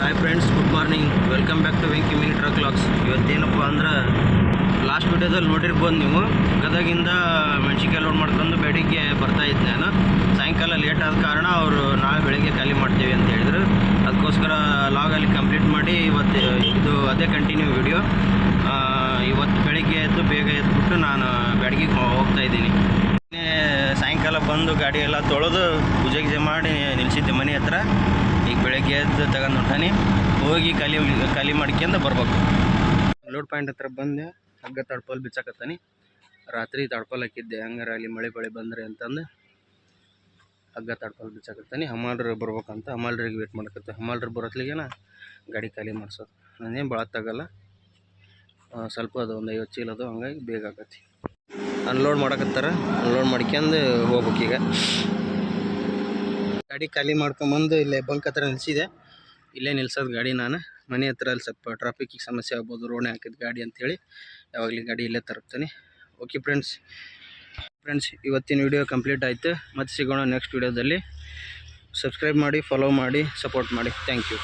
Hi friends good morning welcome back to Venki mini truck logs ಇವತ್ತೇನಪ್ಪ ಅಂದ್ರೆ last ವೀಡಿಯೋದಲ್ಲಿ ನೋಡಿರ್ಬೋದು ನೀವು. ಗದಗಿಂದ ಮೆಣಸಿನ್ಕಾಯಿ ಲೋಡ್ ಮಾಡ್ಕೊಂಡು ಬೆಳಿಗ್ಗೆ ಬರ್ತಾ ಇದ್ದೆ ನಾನು. ಸಾಯಂಕಾಲ ಲೇಟ್ ಆದ ಕಾರಣ ಅವರು ನಾಳೆ ಬೆಳಿಗ್ಗೆ ಖಾಲಿ ಮಾಡ್ತೀವಿ ಅಂತ ಹೇಳಿದರು. ಅದಕ್ಕೋಸ್ಕರ ಲಾಗ್ ಅಲ್ಲಿ ಕಂಪ್ಲೀಟ್ ಮಾಡಿ ಇವತ್ತು ಇದು ಅದೇ ಕಂಟಿನ್ಯೂ ವಿಡಿಯೋ ಇವತ್ತು ಬೆಳಿಗ್ಗೆ ಎದ್ದು ಬೇಗ ಎದ್ಬಿಟ್ಟು ನಾನು ಬೆಳಗ್ಗೆ ಹೋಗ್ತಾ ಇದ್ದೀನಿ. ಸಾಯಂಕಾಲ ಬಂದು ಗಾಡಿ ಎಲ್ಲ ತೊಳೆದು ಪೂಜೆ ಗೀಜೆ ಮಾಡಿ ನಿಲ್ಲಿಸಿದ್ದೆ ಮನೆ ಹತ್ರ. ಈಗ ಬೆಳಗ್ಗೆ ಎದ್ದು ತಗೊಂಡು ಹೊಟ್ಟಾನಿ ಹೋಗಿ ಖಾಲಿ ಖಾಲಿ ಮಾಡ್ಕೊಂಡು ಬರ್ಬೇಕು. ಲೋಡ್ ಪಾಯಿಂಟ್ ಹತ್ರ ಬಂದೆ, ಹಗ್ಗ ತಡ್ಪಲ್ ಬಿಚ್ಚಾಕತ್ತಾನಿ. ರಾತ್ರಿ ತಡ್ಪಲ್ ಹಾಕಿದ್ದೆ, ಹಂಗಾರೆ ಅಲ್ಲಿ ಮಳೆ ಬೆಳೆ ಬಂದ್ರೆ ಅಂತಂದು. ಹಗ್ಗ ತಡ್ಪಲ್ ಬಿಚ್ಚಾಕತ್ತಾನಿ, ಹಮಾಲ್ರು ಬರ್ಬೇಕಂತ ಹಮಾಲ್ರಿಗೆ ವೇಟ್ ಮಾಡಕತ್ತೆ. ಹಮಾಲ್ರು ಬರೋತ್ಲಿಗೆನ ಗಾಡಿ ಖಾಲಿ ಮಾಡಿಸೋದು. ನಾನೇನು ಭಾಳ ತಗಲ್ಲ ಸ್ವಲ್ಪ ಅದು ಒಂದು ಐವತ್ತು ಚೀಲ ಅದು ಹಂಗಾಗಿ ಬೇಗ ಆಗತ್ತೆ ಅನ್ಲೋಡ್ ಮಾಡಕತ್ತಾರ. ಅನ್ಲೋಡ್ ಮಾಡ್ಕೊಂಡು ಈಗ. ಗಾಡಿ ಖಾಲಿ ಮಾಡ್ಕೊಂಬಂದು ಇಲ್ಲೇ ಬಂಕ್ ಹತ್ರ ನಿಲ್ಸಿದೆ. ಇಲ್ಲೇ ನಿಲ್ಸೋದು ಗಾಡಿ ನಾನು. ಮನೆ ಹತ್ರ ಅಲ್ಲಿ ಸ್ವಲ್ಪ ಟ್ರಾಫಿಕ್ಕಿಗೆ ಸಮಸ್ಯೆ ಆಗ್ಬೋದು ರೋಡ್ ಹಾಕಿದ ಗಾಡಿ ಅಂತೇಳಿ ಯಾವಾಗಲೂ ಗಾಡಿ ಇಲ್ಲೇ ತರ್ತೀನಿ ಓಕೆ ಫ್ರೆಂಡ್ಸ್ ಫ್ರೆಂಡ್ಸ್ ಇವತ್ತಿನ ವಿಡಿಯೋ ಕಂಪ್ಲೀಟ್ ಆಯಿತು. ಮತ್ತೆ ಸಿಗೋಣ ನೆಕ್ಸ್ಟ್ ವಿಡಿಯೋದಲ್ಲಿ ಸಬ್ಸ್ಕ್ರೈಬ್ ಮಾಡಿ ಫಾಲೋ ಮಾಡಿ ಸಪೋರ್ಟ್ ಮಾಡಿ. Thank you